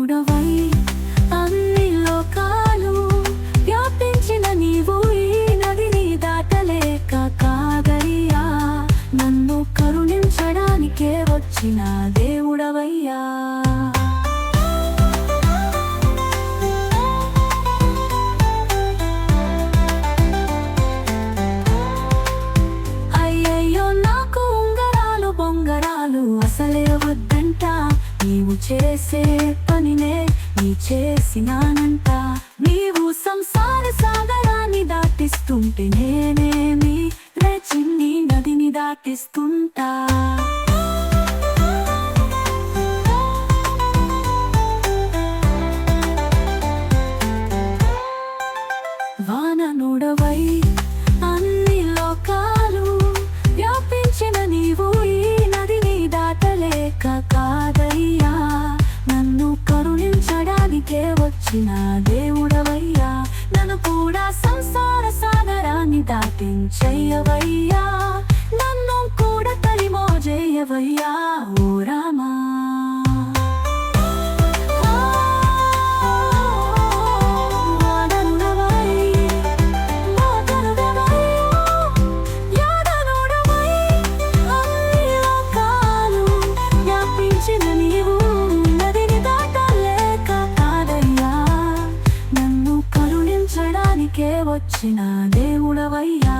వాననుడవై అన్ని లోకాలు వ్యాపించిన నీవు ఈ నదిని దాటలేక కాదయ్యా. నన్ను కరుణించడానికే వచ్చిన దేవుడవయ్యా. అయ్యయ్యో నాకు ఉంగరాలు బొంగరాలు అసలే వద్దంట. నీవు చేసే దానినే నీ చేసినానంట. నీవు సంసార సాగరాన్ని దాటిస్తుంటే నేనేమి చిన్ని నదిని దాటిస్తుంటా. కరుణించడానికే దేవుడవయ్యా. నన్ను కూడా సంసార సాగరాన్ని దాటించయ్యవయ్యా. వచ్చిన దేవుడవయ్యా.